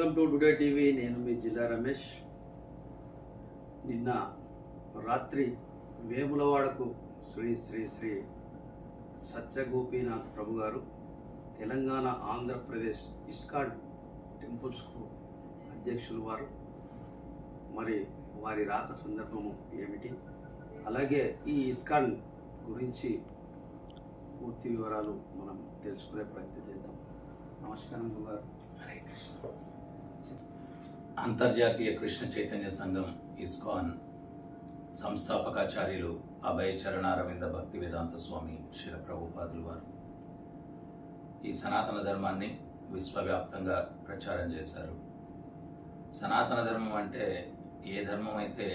Welcome to today TV. నేను మీ జిల్లా రమేష్. నిన్న రాత్రి వేములవాడకు శ్రీ శ్రీ శ్రీ సత్యగోపీనాథ్ ప్రభు గారు తెలంగాణ ఆంధ్రప్రదేశ్ ఇస్కాన్ టెంపుల్స్కు అధ్యక్షులు వారు. మరి వారి రాక సందర్భము ఏమిటి? అలాగే ఈ ఇస్కాన్ గురించి పూర్తి వివరాలు మనం తెలుసుకునే ప్రయత్నం చేద్దాం. నమస్కారం గురుగారు. హరే కృష్ణ. అంతర్జాతీయ కృష్ణ చైతన్య సంఘం ఇస్కాన్ సంస్థాపకాచార్యులు అభయ చరణారవింద భక్తి వేదాంత స్వామి శిల ప్రభుపాదులు వారు. ఈ సనాతన ధర్మాన్ని విశ్వవ్యాప్తంగా ప్రచారం చేశారు. సనాతన ధర్మం అంటే ఏ ధర్మం అయితే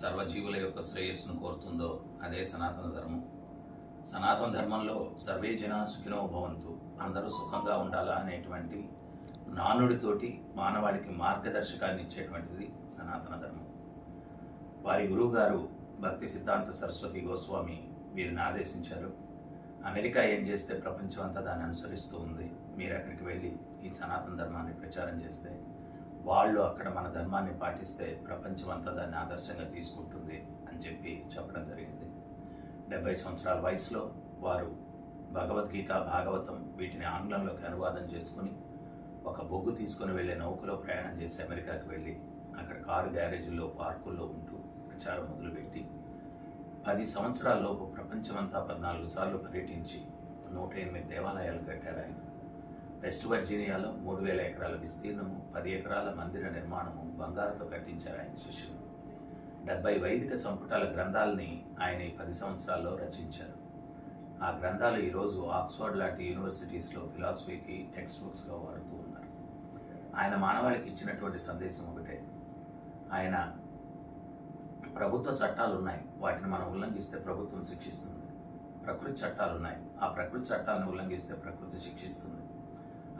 సర్వజీవుల యొక్క శ్రేయస్సును కోరుతుందో అదే సనాతన ధర్మం. సనాతన ధర్మంలో సర్వే జనా సుఖినో భవంతు అందరూ సుఖంగా ఉండాలా అనేటువంటి నానుడితోటి మానవాళికి మార్గదర్శకాన్ని ఇచ్చేటువంటిది సనాతన ధర్మం. వారి గురువుగారు భక్తి సిద్ధాంత సరస్వతి గోస్వామి వీరిని ఆదేశించారు. అమెరికా ఏం చేస్తే ప్రపంచం అంతా దాన్ని అనుసరిస్తూ ఉంది. మీరు అక్కడికి వెళ్ళి ఈ సనాతన ధర్మాన్ని ప్రచారం చేస్తే వాళ్ళు అక్కడ మన ధర్మాన్ని పాటిస్తే ప్రపంచం అంతా దాన్ని ఆదర్శంగా తీసుకుంటుంది అని చెప్పి చెప్పడం జరిగింది. డెబ్బై సంవత్సరాల వయసులో వారు భగవద్గీత భాగవతం వీటిని ఆంగ్లంలోకి అనువాదం చేసుకుని ఒక బొగ్గు తీసుకుని వెళ్ళే నౌకలో ప్రయాణం చేసి అమెరికాకు వెళ్ళి అక్కడ కారు గ్యారేజీల్లో పార్కుల్లో ఉంటూ ప్రచారం మొదలుపెట్టి పది సంవత్సరాల్లోపు ప్రపంచమంతా పద్నాలుగు సార్లు పర్యటించి నూట ఎనిమిది దేవాలయాలు కట్టారు ఆయన. వెస్ట్ వర్జీనియాలో మూడు వేల ఎకరాల విస్తీర్ణము పది ఎకరాల మందిర నిర్మాణము బంగారుతో కట్టించారు ఆయన శిష్యులు. డెబ్బై వైదిక సంపుటాల గ్రంథాలని ఆయన ఈ పది సంవత్సరాల్లో రచించారు. ఆ గ్రంథాలు ఈరోజు ఆక్స్ఫర్డ్ లాంటి యూనివర్సిటీస్లో ఫిలాసఫీకి టెక్స్ట్ బుక్స్గా వాడుతూ ఆయన మానవాళికి ఇచ్చినటువంటి సందేశం ఒకటే. ఆయన ప్రభుత్వ చట్టాలు ఉన్నాయి వాటిని మనం ఉల్లంఘిస్తే ప్రభుత్వం శిక్షిస్తుంది. ప్రకృతి చట్టాలు ఉన్నాయి ఆ ప్రకృతి చట్టాలను ఉల్లంఘిస్తే ప్రకృతి శిక్షిస్తుంది.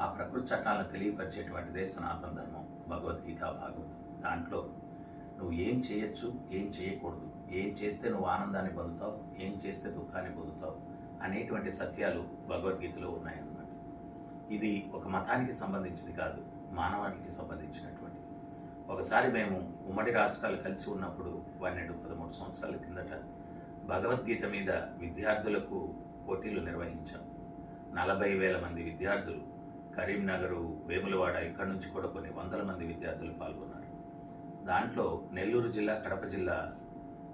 ఆ ప్రకృతి చట్టాలను తెలియపరిచేటువంటిదే సనాతన ధర్మం భగవద్గీత భాగవతం. దాంట్లో నువ్వు ఏం చేయొచ్చు ఏం చేయకూడదు ఏం చేస్తే నువ్వు ఆనందాన్ని పొందుతావు ఏం చేస్తే దుఃఖాన్ని పొందుతావు అనేటువంటి సత్యాలు భగవద్గీతలో ఉన్నాయన్నమాట. ఇది ఒక మతానికి సంబంధించింది కాదు. మానవాళికి సంబంధించినటువంటి. ఒకసారి మేము ఉమ్మడి రాష్ట్రాలు కలిసి ఉన్నప్పుడు పన్నెండు పదమూడు సంవత్సరాల కిందట భగవద్గీత మీద విద్యార్థులకు పోటీలు నిర్వహించాం. నలభై వేల మంది విద్యార్థులు కరీంనగరు వేములవాడ ఇక్కడి నుంచి కూడా కొన్ని వందల మంది విద్యార్థులు పాల్గొన్నారు. దాంట్లో నెల్లూరు జిల్లా కడప జిల్లా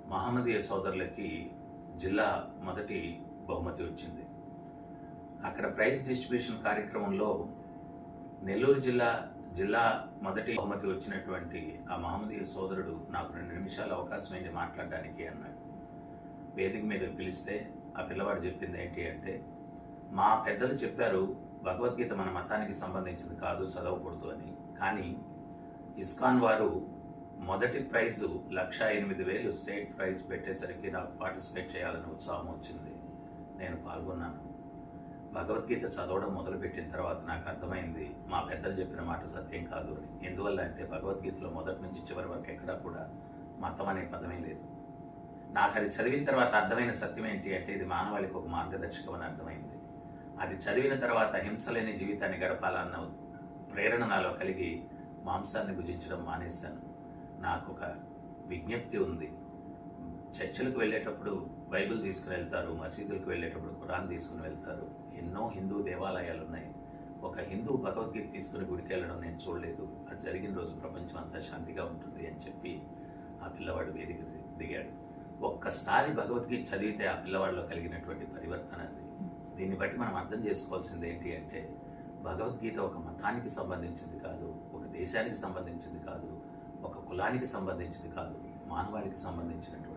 మహమ్మదీయ సోదరులకి జిల్లా మొదటి బహుమతి వచ్చింది. అక్కడ ప్రైజ్ డిస్ట్రిబ్యూషన్ కార్యక్రమంలో నెల్లూరు జిల్లా జిల్లా మొదటి బహుమతి వచ్చినటువంటి ఆ మహమ్మదీయ సోదరుడు నాకు రెండు నిమిషాలు అవకాశం ఏంటి మాట్లాడడానికి అన్నాడు. వేదిక మీద పిలిస్తే ఆ పిల్లవాడు చెప్పింది ఏంటి అంటే మా పెద్దలు చెప్పారు భగవద్గీత మన మతానికి సంబంధించింది కాదు చదవకూడదు అని. కానీ ఇస్కాన్ వారు మొదటి ప్రైజు లక్ష ఎనిమిది వేలు స్టేట్ ప్రైజ్ పెట్టేసరికి నాకు పార్టిసిపేట్ చేయాలని ఉత్సాహం వచ్చింది. నేను పాల్గొన్నాను. భగవద్గీత చదవడం మొదలుపెట్టిన తర్వాత నాకు అర్థమైంది మా పెద్దలు చెప్పిన మాట సత్యం కాదు అని. ఎందువల్ల అంటే భగవద్గీతలో మొదటి నుంచి చివరి వరకు ఎక్కడా కూడా మతం అనే పదమే లేదు. నాకు అది చదివిన తర్వాత అర్థమైన సత్యం ఏంటి అంటే ఇది మానవాళికి ఒక మార్గదర్శకం అని అర్థమైంది. అది చదివిన తర్వాత హింస లేని జీవితాన్ని గడపాలన్న ప్రేరణ నాలో కలిగి మాంసాన్ని భుజించడం మానేశాను. నాకు ఒక విజ్ఞప్తి ఉంది. చర్చలకు వెళ్ళేటప్పుడు బైబిల్ తీసుకుని వెళ్తారు మసీదులకు వెళ్ళేటప్పుడు ఖురాన్ తీసుకుని వెళ్తారు. ఎన్నో హిందూ దేవాలయాలు ఉన్నాయి ఒక హిందూ భగవద్గీత తీసుకుని గుడికి వెళ్ళడం నేను చూడలేదు. అది జరిగిన రోజు ప్రపంచం అంతా శాంతిగా ఉంటుంది అని చెప్పి ఆ పిల్లవాడు వేదిక దిగాడు. ఒక్కసారి భగవద్గీత చదివితే ఆ పిల్లవాడిలో కలిగినటువంటి పరివర్తన అది. దీన్ని బట్టి మనం అర్థం చేసుకోవాల్సింది ఏంటి అంటే భగవద్గీత ఒక మతానికి సంబంధించింది కాదు ఒక దేశానికి సంబంధించింది కాదు ఒక కులానికి సంబంధించింది కాదు మానవాళికి సంబంధించినటువంటి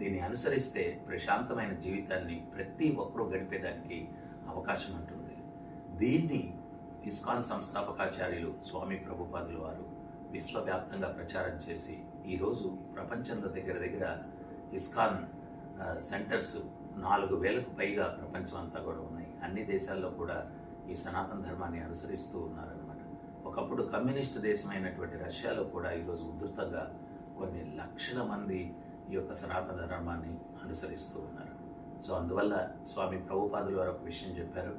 దీన్ని అనుసరిస్తే ప్రశాంతమైన జీవితాన్ని ప్రతి ఒక్కరూ గడిపేదానికి అవకాశం ఉంటుంది. దీన్ని ఇస్కాన్ సంస్థాపకాచార్యులు స్వామి ప్రభుపాదుల వారు విశ్వవ్యాప్తంగా ప్రచారం చేసి ఈరోజు ప్రపంచంలో దగ్గర దగ్గర ఇస్కాన్ సెంటర్స్ నాలుగు వేలకు పైగా ప్రపంచం అంతా కూడా ఉన్నాయి. అన్ని దేశాల్లో కూడా ఈ సనాతన ధర్మాన్ని అనుసరిస్తూ ఉన్నారనమాట ఒకప్పుడు కమ్యూనిస్ట్ దేశమైనటువంటి రష్యాలో కూడా ఈరోజు ఉధృతంగా కొన్ని లక్షల మంది ఈ యొక్క సనాతన ధర్మాన్ని అనుసరిస్తూ ఉన్నారు. సో అందువల్ల స్వామి ప్రభుపాదులు వారు ఒక విషయం చెప్పారు.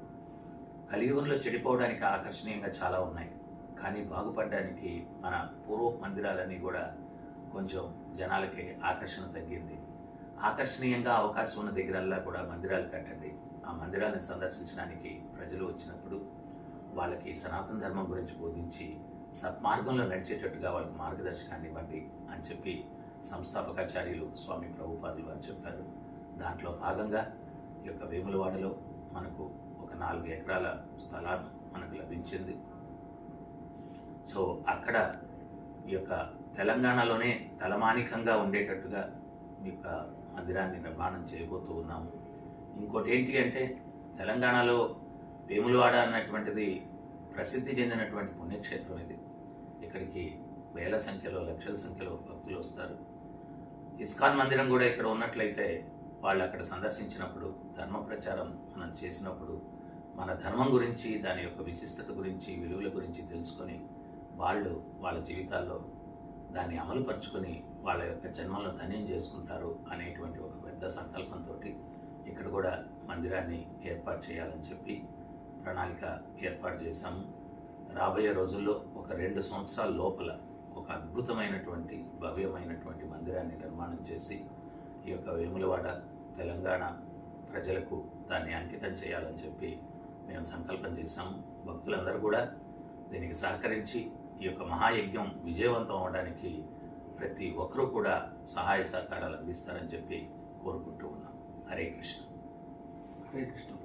కలియుగంలో చెడిపోవడానికి ఆకర్షణీయంగా చాలా ఉన్నాయి. కానీ బాగుపడడానికి మన పూర్వ మందిరాలన్నీ కూడా కొంచెం జనాలకి ఆకర్షణ తగ్గింది. ఆకర్షణీయంగా అవకాశం ఉన్న దగ్గరల్లా కూడా మందిరాలు కట్టండి. ఆ మందిరాలను సందర్శించడానికి ప్రజలు వచ్చినప్పుడు వాళ్ళకి సనాతన ధర్మం గురించి బోధించి సత్మార్గంలో నడిచేటట్టుగా వాళ్ళకి మార్గదర్శకాన్ని ఇవ్వండి అని చెప్పి సంస్థాపకాచార్యులు స్వామి ప్రభుపాదులు వారు చెప్పారు. దాంట్లో భాగంగా ఈ యొక్క వేములవాడలో మనకు ఒక నాలుగు ఎకరాల స్థలాన్ని మనకు లభించింది. సో అక్కడ ఈ యొక్క తెలంగాణలోనే తలమానికంగా ఉండేటట్టుగా ఈ యొక్క మందిరాన్ని నిర్మాణం చేయబోతూ ఉన్నాము. ఇంకోటి ఏంటి అంటే తెలంగాణలో వేములవాడ అన్నటువంటిది ప్రసిద్ధి చెందినటువంటి పుణ్యక్షేత్రం ఇది. ఇక్కడికి వేల సంఖ్యలో లక్షల సంఖ్యలో భక్తులు వస్తారు. ఇస్కాన్ మందిరం కూడా ఇక్కడ ఉన్నట్లయితే వాళ్ళు అక్కడ సందర్శించినప్పుడు ధర్మ ప్రచారం మనం చేసినప్పుడు మన ధర్మం గురించి దాని యొక్క విశిష్టత గురించి విలువల గురించి తెలుసుకొని వాళ్ళు వాళ్ళ జీవితాల్లో దాన్ని అమలుపరుచుకొని వాళ్ళ యొక్క జన్మలను ధన్యం చేసుకుంటారు అనేటువంటి ఒక పెద్ద సంకల్పంతో ఇక్కడ కూడా మందిరాన్ని ఏర్పాటు చేయాలని చెప్పి ప్రణాళిక ఏర్పాటు చేశాము. రాబోయే రోజుల్లో ఒక రెండు సంవత్సరాల లోపల అద్భుతమైనటువంటి భవ్యమైనటువంటి మందిరాన్ని నిర్మాణం చేసి ఈ యొక్క వేములవాడ తెలంగాణ ప్రజలకు దాన్ని అంకితం చేయాలని చెప్పి మేము సంకల్పం చేశాము భక్తులందరూ కూడా దీనికి సహకరించి ఈ యొక్క మహాయజ్ఞం విజయవంతం అవడానికి ప్రతి ఒక్కరూ కూడా సహాయ సహకారాలు అందిస్తారని చెప్పి కోరుకుంటూ ఉన్నాం. హరే కృష్ణ. హరే కృష్ణ.